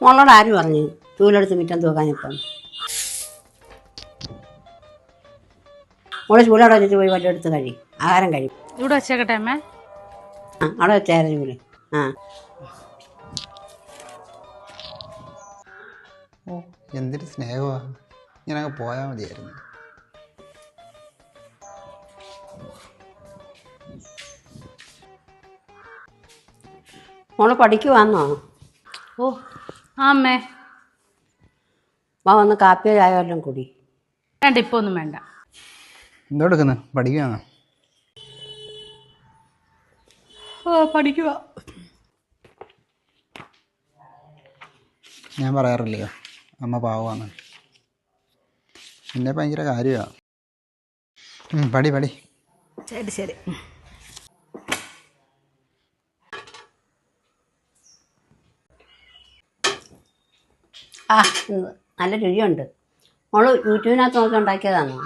മോളോട് ആര് പറഞ്ഞു? ചൂലെടുത്ത് മുറ്റം തൂക്കാനിപ്പം മോൾ ചൂലവിടെ വെച്ചിട്ട് പോയി വല്ലതും എടുത്ത് കഴി. ആഹാരം കഴിയും ഇവിടെ വെച്ചേക്കട്ടെ അമ്മേ. ആ അവിടെ വെച്ചായിരുന്നു ചൂൽ ആ. ഓ എന്തൊരു സ്നേഹമാ. ഇങ്ങനെ അങ്ങ് പോയാൽ മതിയായിരുന്നു. മോൾ പഠിക്കുവാന്നോ? ഓ ആ അമ്മേ വാ വന്ന് കാപ്പിയോ ചായോ എല്ലാം കുടി. വേണ്ട ഇപ്പൊ ഒന്നും വേണ്ട. എന്തോ എടുക്കുന്നു? പഠിക്കുകയാണോ ഓ പഠിക്കുക ഞാൻ പറയാറില്ലയോ? അമ്മ പാവമാണ്. പിന്നെ ഭയങ്കര കാര്യമാണ് പടി പടി. ശരി ശരി. ആ. നല്ല രുചിയുണ്ട്. മോൾ യൂട്യൂബിനകത്ത് നോക്കി ഉണ്ടാക്കിയതാണോ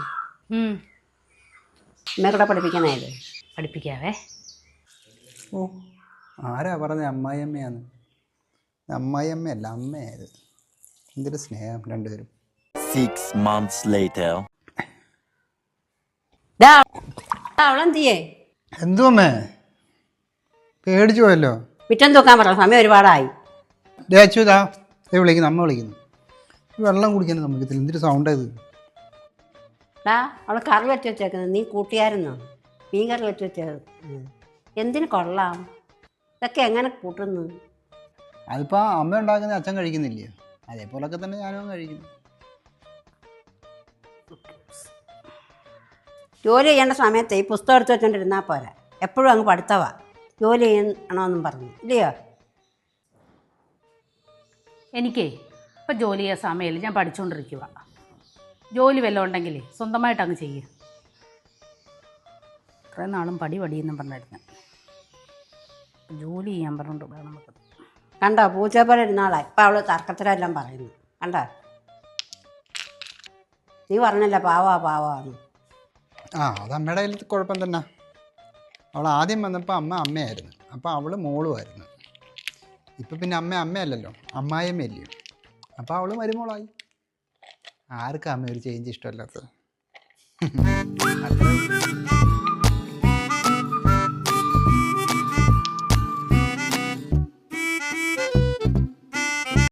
അമ്മയെ കൂടെ പഠിപ്പിക്കണേത് പഠിപ്പിക്കാവേ. ഓ ആരാ പറഞ്ഞ അമ്മായിയമ്മയാന്ന്? അമ്മായിയമ്മയല്ല അമ്മയായത്. എന്തൊരു സ്നേഹം രണ്ടുപേരും. Six months later. ഡാ ഡാ, അവളെന്തിയേ എന്തോ അമ്മേ? പേടിച്ചു പോയല്ലോ. മുറ്റം തൂക്കാൻ പറ സമയം ഒരുപാടായി. അച്യുതാ ഏ വിളിക്കുന്നു അമ്മ വിളിക്കുന്നു. വെള്ളം കുടിക്കാൻ നമുക്ക് എന്തൊരു സൗണ്ടാ ഇത്? ഡാ അവൾ കറി വെച്ച് വെച്ചേക്കുന്നത് നീ കൂട്ടിയായിരുന്നോ മീൻ കറി വെച്ച് വെച്ചത് എന്തിനു എന്തിന് കൊള്ളാം? ഇതൊക്കെ എങ്ങനെ കൂട്ടുന്നു? അതിപ്പോൾ അമ്മ ഉണ്ടാക്കുന്ന അച്ഛൻ കഴിക്കുന്നില്ല? അതേപോലൊക്കെ തന്നെ ഞാനും കഴിക്കുന്നു. ജോലി ചെയ്യേണ്ട സമയത്ത് ഈ പുസ്തകം എടുത്ത് വെച്ചോണ്ടിരുന്നാൽ പോരാ. എപ്പോഴും അങ്ങ് പഠിത്തവാ. ജോലി ചെയ്യണമെന്നും പറഞ്ഞു. ഇല്ലയോ? എനിക്കേ ഇപ്പം ജോലി ചെയ്യാൻ സമയമില്ല. ഞാൻ പഠിച്ചുകൊണ്ടിരിക്കുക ജോലി വല്ലതും ഉണ്ടെങ്കിൽ സ്വന്തമായിട്ട് അങ്ങ് ചെയ്യുക ഇത്ര നാളും പടി പടിയെന്നും പറഞ്ഞിരുന്നു ജോലി ചെയ്യാൻ പറഞ്ഞിട്ട് വേണം നമുക്ക്. കണ്ടോ പൂജ പോലെ ഇരുന്നാളാ ഇപ്പം അവൾ തർക്കത്തിലെല്ലാം പറയുന്നു. കണ്ടോ? നീ പറഞ്ഞല്ല പാവാ പാവാന്ന് ആ അത് അമ്മയുടെ കയ്യിൽ കുഴപ്പം തന്നെ. അവൾ ആദ്യം വന്നപ്പോൾ അമ്മ അമ്മയായിരുന്നു. അപ്പോൾ അവൾ മോളുമായിരുന്നു. ഇപ്പം പിന്നെ അമ്മ അമ്മയല്ലല്ലോ. അമ്മായിയമ്മയല്ലയോ അപ്പോൾ അവൾ മരുമോളായി. ആർക്കും അമ്മ ഒരു ചേഞ്ച് ഇഷ്ടമല്ലാത്തത്? അത്രേ.